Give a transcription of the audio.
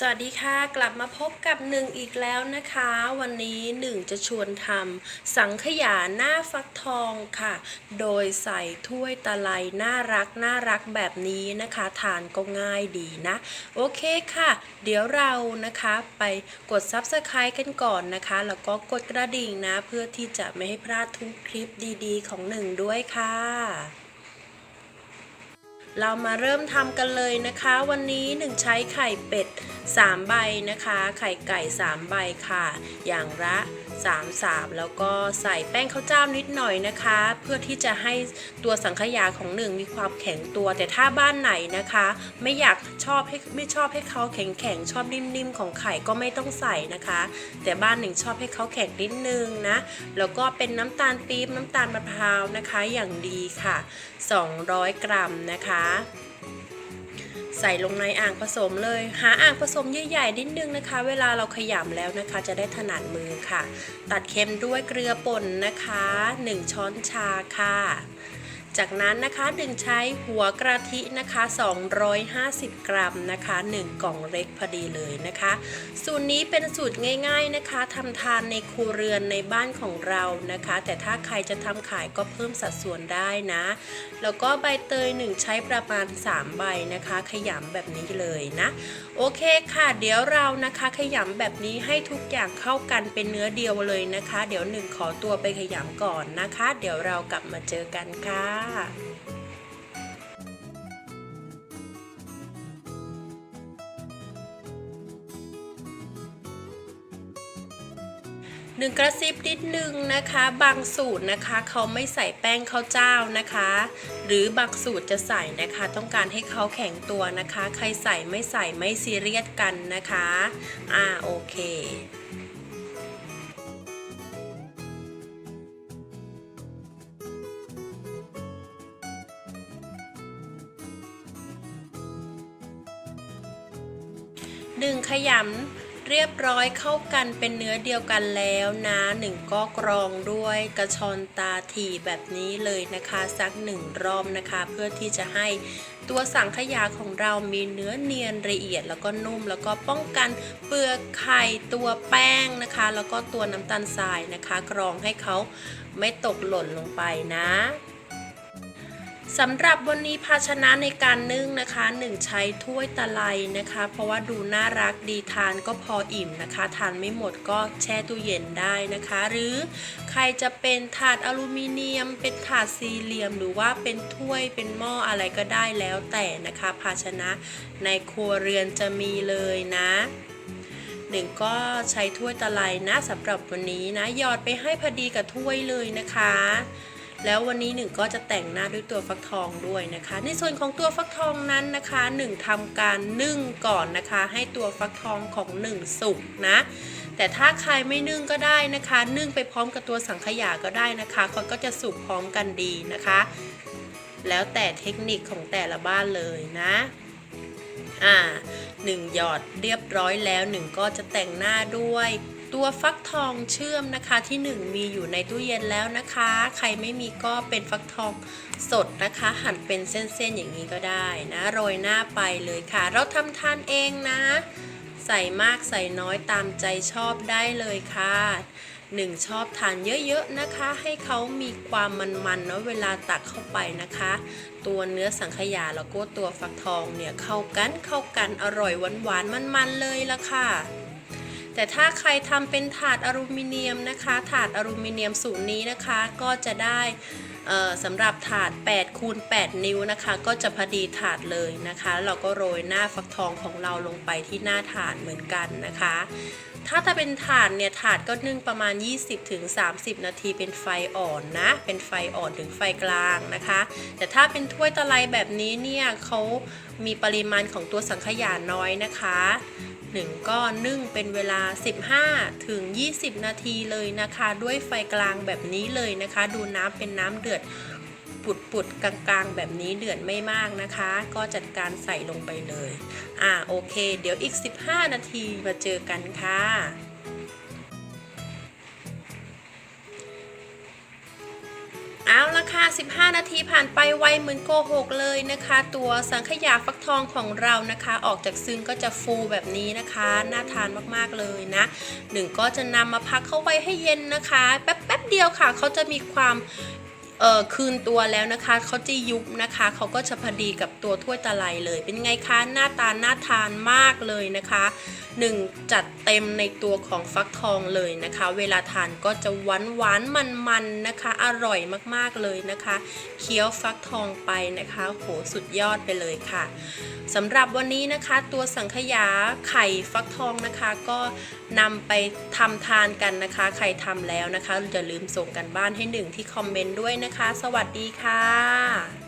สวัสดีค่ะ กลับมาพบกับหนึ่งอีกแล้วนะคะ วันนี้หนึ่งจะชวนทำสังขยาหน้าฟักทองค่ะ โดยใส่ถ้วยตะไลน่ารักน่ารักแบบนี้นะคะ ทานก็ง่ายดีนะ โอเคค่ะ เดี๋ยวเรานะคะไปกด Subscribe กันก่อนนะคะ แล้วก็กดกระดิ่งนะ เพื่อที่จะไม่ให้พลาดทุกคลิปดีๆ ของหนึ่งด้วยค่ะ เรามาเริ่มทำกันเลยนะคะ วันนี้หนึ่งใช้ไข่เป็ด 3 ใบนะคะ ไข่ไก่ 3 ใบค่ะ อย่างละ3สาบแล้วก็ใส่แป้งข้าวเจ้านิดหน่อยนะคะ เพื่อที่จะให้ตัวสังขยาของหนึ่งมีความแข็งตัว แต่ถ้าบ้านไหนนะคะ ไม่อยากชอบให้ไม่ชอบให้เขาแข็งแข็งชอบนิ่มๆของไข่ก็ไม่ต้องใส่นะคะ แต่บ้านหนึ่งชอบให้เขาแข็งนิดนึงนะ แล้วก็เป็นน้ำตาลปี๊บน้ำตาลมะพร้าวนะคะอย่างดีค่ะ 200 กรัมนะคะใส่ลงในอ่างผสมเลย หาอ่างผสมใหญ่ๆนิดนึงนะคะ เวลาเราขยำแล้วนะคะ จะได้ถนัดมือค่ะ ตัดเค็มด้วยเกลือป่นนะคะ 1 ช้อนชาค่ะ จากนั้นนะคะดึงใช้หัวกระทินะคะ 250 กรัมนะคะ 1 กล่องเล็กพอดีเลยนะคะ สูตรนี้เป็นสูตรง่าย ๆนะคะทำทานในครัวเรือนในบ้านของเรานะคะ แต่ถ้าใครจะทำขายก็เพิ่มสัดส่วนได้นะ แล้วก็ใบเตย 1 ใช้ประมาณ 3 ใบนะคะ ขยำแบบนี้เลยนะ โอเคค่ะ เดี๋ยวเรานะคะขยำแบบนี้ให้ทุกอย่างเข้ากันเป็นเนื้อเดียวเลยนะคะ เดี๋ยวหนึ่งขอตัวไปขยำก่อนนะคะ เดี๋ยวเรากลับมาเจอกันค่ะหนึ่งกระซิบนิดนึงนะคะ บางสูตรนะคะเขาไม่ใส่แป้งข้าวเจ้านะคะ หรือบางสูตรจะใส่นะคะ ต้องการให้เขาแข็งตัวนะคะ ใครใส่ไม่ใส่ไม่ซีเรียสกันนะคะ อ่าโอเค ดึงขยำเรียบร้อยเข้ากันเป็นเนื้อเดียวกันแล้วนะหนึ่งก็กรองด้วยกระชอนตาถี่แบบนี้เลยนะคะสักหนึ่งรอบนะคะ เพื่อที่จะให้ตัวสังขยาของเรามีเนื้อเนียนละเอียดแล้วก็นุ่ม แล้วก็ป้องกันเปลือกไข่ตัวแป้งนะคะ แล้วก็ตัวน้ำตาลทรายนะคะ กรองให้เขาไม่ตกหล่นลงไปนะ สำหรับวันนี้ภาชนะในการนึ่งนะคะหนึ่งใช้ถ้วยตะไลนะคะ เพราะว่าดูน่ารักดีทานก็พออิ่มนะคะ ทานไม่หมดก็แช่ตู้เย็นได้นะคะ หรือใครจะเป็นถาดอลูมิเนียม เป็นถาดสี่เหลี่ยม หรือว่าเป็นถ้วยเป็นหม้ออะไรก็ได้แล้วแต่นะคะ ภาชนะในครัวเรือนจะมีเลยนะหนึ่งก็ใช้ถ้วยตะไลนะสำหรับวันนี้นะหยอดไปให้พอดีกับถ้วยเลยนะคะ แล้ววันนี้หนึ่งก็จะแต่งหน้าด้วยตัวฟักทองด้วยนะคะ ในส่วนของตัวฟักทองนั้นนะคะหนึ่งทำการนึ่งก่อนนะคะ ให้ตัวฟักทองของหนึ่งสุกนะแต่ถ้าใครไม่นึ่งก็ได้นะคะ นึ่งไปพร้อมกับตัวสังขยาก็ได้นะคะเขาก็จะสุกพร้อมกันดีนะคะ แล้วแต่เทคนิคของแต่ละบ้านเลยนะอ่าหนึ่งหยอดเรียบร้อยแล้วหนึ่งก็จะแต่งหน้าด้วย ตัวฟักทองเชื่อมนะคะที่หนึ่งมีอยู่ในตู้เย็นแล้วนะคะ ใครไม่มีก็เป็นฟักทองสดนะคะ หั่นเป็นเส้นๆอย่างนี้ก็ได้นะโรยหน้าไปเลยค่ะ เราทำทานเองนะ ใส่มากใส่น้อยตามใจชอบได้เลยค่ะหนึ่งชอบทานเยอะๆนะคะ ให้เขามีความมันๆเนาะเวลาตักเข้าไปนะคะ ตัวเนื้อสังขยาแล้วก็ตัวฟักทองเนี่ยเข้ากันเข้ากันอร่อยหวานๆมันๆเลยละค่ะ แต่ถ้าใครทำเป็นถาดอลูมิเนียมนะคะ ถาดอลูมิเนียมสูตรนี้นะคะก็จะได้สำหรับถาด8คูณ8นิ้วนะคะ ก็จะพอดีถาดเลยนะคะ เราก็โรยหน้าฟักทองของเราลงไปที่หน้าถาดเหมือนกันนะคะ ถ้าถ้าเป็นถาดเนี่ยถาดก็นึ่งประมาณ 20-30 นาทีเป็นไฟอ่อนนะ เป็นไฟอ่อนถึงไฟกลางนะคะ แต่ถ้าเป็นถ้วยตะไลแบบนี้เนี่ยเขามีปริมาณของตัวสังขยาน้อยนะคะ หนึ่งก็นึ่งเป็นเวลา 15 ถึง 20 นาทีเลยนะคะ ด้วยไฟกลางแบบนี้เลยนะคะ ดูน้ำเป็นน้ำเดือดปุดๆกลางๆ แบบนี้เดือดไม่มากนะคะ ก็จัดการใส่ลงไปเลย อ่าโอเค เดี๋ยวอีก 15 นาทีมาเจอกันค่ะ ค่ะ 15 นาทีผ่านไปไวเหมือนโกหกเลยนะคะ ตัวสังขยาฟักทองของเรานะคะ ออกจากซึ้งก็จะฟูแบบนี้นะคะ น่าทานมากๆเลยนะหนึ่งก็จะนำมาพักเข้าไว้ให้เย็นนะคะ แป๊บแป๊บเดียวค่ะ เขาจะมีความ เออคืนตัวแล้วนะคะเขาจะยุบนะคะเขาก็จะพอดีกับตัวถ้วยตะไลเลย เป็นไงคะหน้าตาน่าทานมากเลยนะคะหนึ่งจัดเต็มในตัวของฟักทองเลยนะคะ เวลาทานก็จะหวานหวานมันมันๆนะคะ อร่อยมากๆเลยนะคะ เคี้ยวฟักทองไปนะคะโหสุดยอดไปเลยค่ะสำหรับวันนี้นะคะตัวสังขยาไข่ฟักทองนะคะ ก็นำไปทำทานกันนะคะ ใครทำแล้วนะคะอย่าลืมส่งกันบ้านให้หนึ่งที่คอมเมนต์ด้วยนะคะ สวัสดีค่ะ